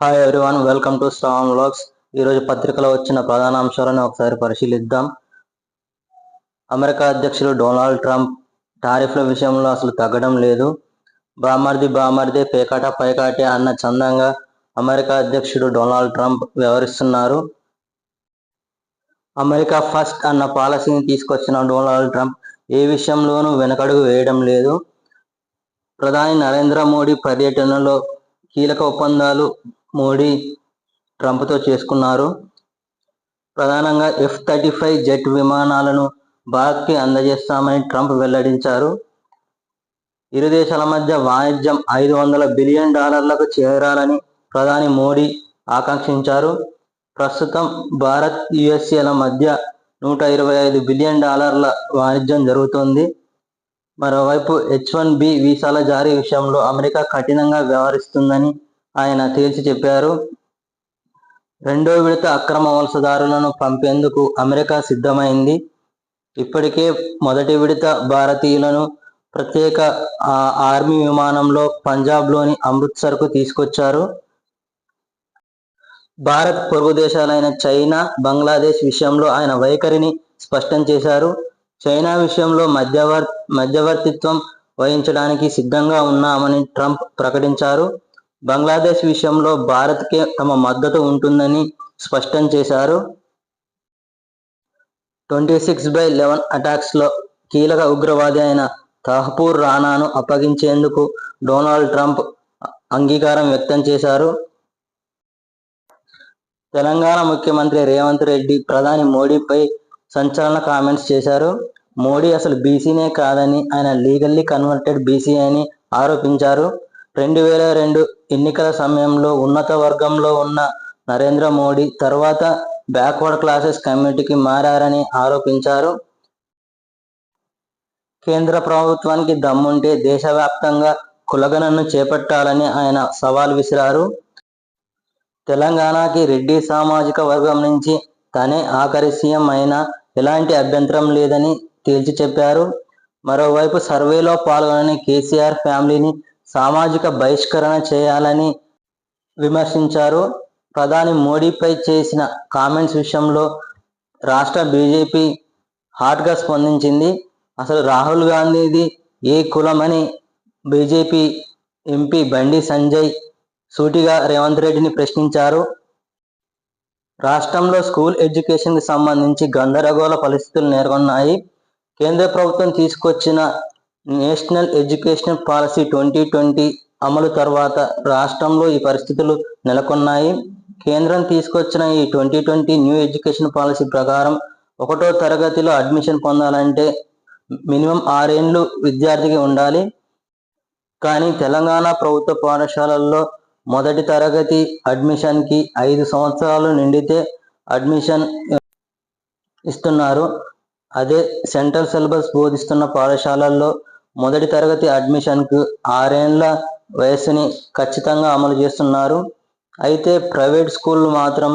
Hi everyone welcome to Shravan vlogs ఈరోజు పత్రికలో వచ్చిన ప్రధాన అంశాలను ఒకసారి పరిశీలిద్దాం. అమెరికా అధ్యక్షుడు డొనాల్డ్ ట్రంప్ టారిఫ్ల విషయంలో అసలు తగ్గడం లేదు. బామర్ది బామర్ది పేకాట పైకాటే అన్న చందంగా అమెరికా అధ్యక్షుడు డొనాల్డ్ ట్రంప్ వ్యవహరిస్తున్నారు. అమెరికా ఫస్ట్ అన్న పాలసీని తీసుకొచ్చిన డొనాల్డ్ ట్రంప్ ఏ విషయంలోనూ వెనకడుగు వేయడం లేదు. ప్రధాని నరేంద్ర మోడీ పర్యటనలో కీలక ఒప్పందాలు మోడీ ట్రంప్తో చేసుకున్నారు. ప్రధానంగా ఎఫ్ థర్టీ ఫైవ్ జెట్ విమానాలను భారత్కి అందజేస్తామని ట్రంప్ వెల్లడించారు. ఇరు దేశాల మధ్య వాణిజ్యం ఐదు వందల బిలియన్ డాలర్లకు చేరాలని ప్రధాని మోడీ ఆకాంక్షించారు. ప్రస్తుతం భారత్ యుఎస్ఏల మధ్య నూట ఇరవై ఐదు బిలియన్ డాలర్ల వాణిజ్యం జరుగుతోంది. మరోవైపు హెచ్ వన్ బి వీసాల జారీ విషయంలో అమెరికా కఠినంగా వ్యవహరిస్తుందని ఆయన తేల్చి చెప్పారు. రెండో విడత అక్రమ వలసదారులను పంపేందుకు అమెరికా సిద్ధమైంది. ఇప్పటికే మొదటి విడత భారతీయులను ప్రత్యేక ఆర్మీ విమానంలో పంజాబ్లోని అమృత్సర్కు తీసుకొచ్చారు. భారత్ పొరుగు దేశాలైన చైనా బంగ్లాదేశ్ విషయంలో ఆయన వైఖరిని స్పష్టం చేశారు. చైనా విషయంలో మధ్యవర్ మధ్యవర్తిత్వం వహించడానికి సిద్ధంగా ఉన్నామని ట్రంప్ ప్రకటించారు. బంగ్లాదేశ్ విషయంలో భారత్కే తమ మద్దతు ఉంటుందని స్పష్టం చేశారు. ట్వంటీ సిక్స్ బై లెవెన్ అటాక్స్లో కీలక ఉగ్రవాది అయిన తహపూర్ రానాను అప్పగించేందుకు డొనాల్డ్ ట్రంప్ అంగీకారం వ్యక్తం చేశారు. తెలంగాణ ముఖ్యమంత్రి రేవంత్ రెడ్డి ప్రధాని మోడీపై సంచలన కామెంట్స్ చేశారు. మోడీ అసలు బీసీనే కాదని ఆయన లీగల్లీ కన్వర్టెడ్ బీసీ అని ఆరోపించారు. రెండు వేల రెండు ఎన్నికల సమయంలో ఉన్నత వర్గంలో ఉన్న నరేంద్ర మోడీ తర్వాత బ్యాక్వర్డ్ క్లాసెస్ కమ్యూనిటీకి మారని ఆరోపించారు. కేంద్ర ప్రభుత్వానికి దమ్ముంటే దేశవ్యాప్తంగా కులగణను చేపట్టాలని ఆయన సవాల్ విసిరారు. తెలంగాణకి రెడ్డి సామాజిక వర్గం నుంచి తనే ఆఖరి సీఎం అయినా ఎలాంటి అభ్యంతరం లేదని తేల్చి చెప్పారు. మరోవైపు సర్వేలో పాల్గొనని కేసీఆర్ ఫ్యామిలీని సామాజిక బహిష్కరణ చేయాలని విమర్శించారు. ప్రధాని మోడీపై చేసిన కామెంట్స్ విషయంలో రాష్ట్ర బీజేపీ హాట్గా స్పందించింది. అసలు రాహుల్ గాంధీది ఏ కులమని బీజేపీ ఎంపీ బండి సంజయ్ సూటిగా రేవంత్ రెడ్డిని ప్రశ్నించారు. రాష్ట్రంలో స్కూల్ ఎడ్యుకేషన్కి సంబంధించి గందరగోళ పరిస్థితులు నెలకొన్నాయి. కేంద్ర ప్రభుత్వం తీసుకొచ్చిన national education policy twenty twenty అమలు తర్వాత రాష్ట్రంలో ఈ పరిస్థితులు నెలకొన్నాయి. కేంద్రం తీసుకొచ్చిన ఈ twenty twenty new education policy ప్రకారం ఒకటో తరగతిలో అడ్మిషన్ పొందాలంటే మినిమం ఆరేండ్లు విద్యార్థికి ఉండాలి. కానీ తెలంగాణ ప్రభుత్వ పాఠశాలల్లో మొదటి తరగతి అడ్మిషన్కి ఐదు సంవత్సరాలు నిండితే అడ్మిషన్ ఇస్తున్నారు. అదే సెంట్రల్ సిలబస్ బోధిస్తున్న పాఠశాలల్లో మొదటి తరగతి అడ్మిషన్కు ఆరేండ్ల వయసుని ఖచ్చితంగా అమలు చేస్తున్నారు. అయితే ప్రైవేట్ స్కూళ్ళు మాత్రం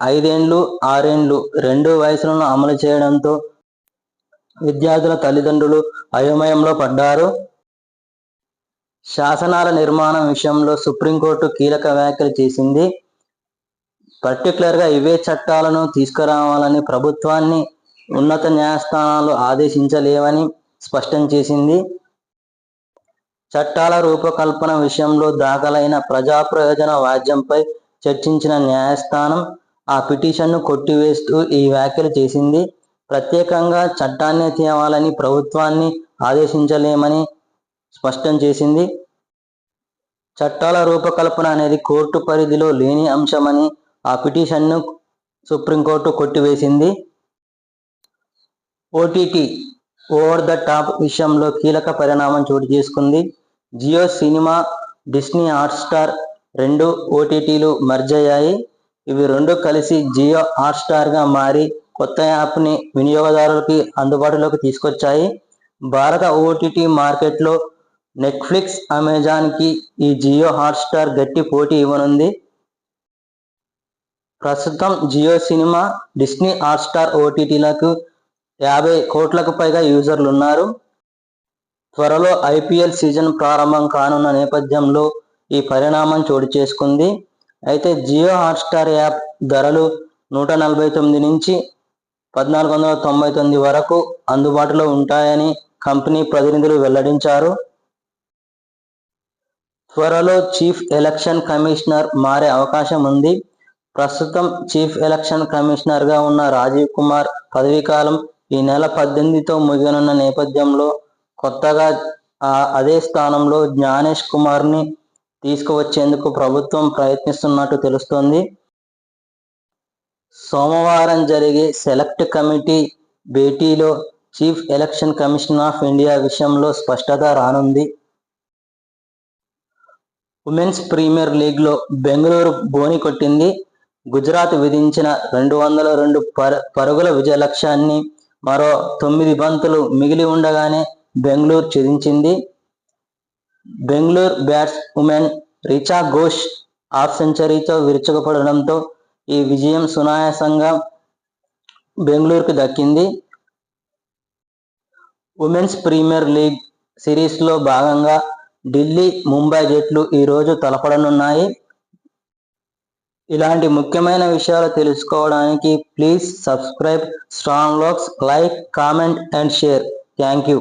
ఐదేండ్లు ఆరేండ్లు రెండు వయసులను అమలు చేయడంతో విద్యార్థుల తల్లిదండ్రులు అయోమయంలో పడ్డారు. శాసనాల నిర్మాణం విషయంలో సుప్రీంకోర్టు కీలక వ్యాఖ్యలు చేసింది. పర్టికులర్గా ఇవే చట్టాలను తీసుకురావాలని ప్రభుత్వాన్ని ఉన్నత న్యాయస్థానాలు ఆదేశించలేవని స్పష్టం చేసింది. చట్టాల రూపకల్పన విషయంలో దాఖలైన ప్రజా ప్రయోజన వాద్యంపై చర్చించిన న్యాయస్థానం ఆ పిటిషన్ను కొట్టివేస్తూ ఈ వ్యాఖ్యలు చేసింది. ప్రత్యేకంగా చట్టాన్ని తేవాలని ప్రభుత్వాన్ని ఆదేశించలేమని స్పష్టం చేసింది. చట్టాల రూపకల్పన అనేది కోర్టు పరిధిలో లేని అంశమని ఆ పిటిషన్ను సుప్రీంకోర్టు కొట్టివేసింది. ఓటీటీ ఓవర్ ద టాప్ విషయంలో కీలక పరిణామం చోటు చేసుకుంది. జియో సినిమా డిస్నీ హాట్స్టార్ రెండు ఓటీటీలు మర్జ్ అయ్యాయి. ఇవి రెండు కలిసి జియో హాట్స్టార్గా మారి కొత్త యాప్ని వినియోగదారులకి అందుబాటులోకి తీసుకొచ్చాయి. భారత ఓటీటీ మార్కెట్లో నెట్ఫ్లిక్స్ అమెజాన్కి ఈ జియో హాట్స్టార్ గట్టి పోటీ ఇవ్వనుంది. ప్రస్తుతం జియో సినిమా డిస్నీ హాట్స్టార్ ఓటీటీలకు యాభై కోట్లకు పైగా యూజర్లు ఉన్నారు త్వరలో ఐపీఎల్ సీజన్ ప్రారంభం కానున్న నేపథ్యంలో ఈ పరిణామం చోటు చేసుకుంది. అయితే జియో హాట్స్టార్ యాప్ ధరలు నూట నలభై తొమ్మిది నుంచి పద్నాలుగు వందల తొంభై తొమ్మిది వరకు అందుబాటులో ఉంటాయని కంపెనీ ప్రతినిధులు వెల్లడించారు. త్వరలో చీఫ్ ఎలక్షన్ కమిషనర్ మారే అవకాశం ఉంది. ప్రస్తుతం చీఫ్ ఎలక్షన్ కమిషనర్గా ఉన్న రాజీవ్ కుమార్ పదవీకాలం ఈ నెల పద్దెనిమిదితో ముగియనున్న నేపథ్యంలో కొత్తగా ఆ అదే స్థానంలో జ్ఞానేష్ కుమార్ని తీసుకువచ్చేందుకు ప్రభుత్వం ప్రయత్నిస్తున్నట్టు తెలుస్తోంది. సోమవారం జరిగే సెలెక్ట్ కమిటీ భేటీలో chief election commission of India విషయంలో స్పష్టత రానుంది. ఉమెన్స్ ప్రీమియర్ లీగ్లో బెంగళూరు బోని కొట్టింది. గుజరాత్ విధించిన రెండు వందల రెండు పరుగుల విజయ లక్ష్యాన్ని మరో తొమ్మిది బంతులు మిగిలి ఉండగానే బెంగళూరు చెదించింది Bengaluru batswoman Richa Ghosh half సెంచరీతో విరుచుకుపడడంతో ఈ విజయం సునాయాసంగా బెంగళూరుకు దక్కింది. ఉమెన్స్ ప్రీమియర్ లీగ్ సిరీస్లో భాగంగా ఢిల్లీ ముంబై జట్లు ఈరోజు తలపడనున్నాయి. ఇలాంటి ముఖ్యమైన విషయాలు తెలుసుకోవడానికి please subscribe strong lakhs like comment and share thank you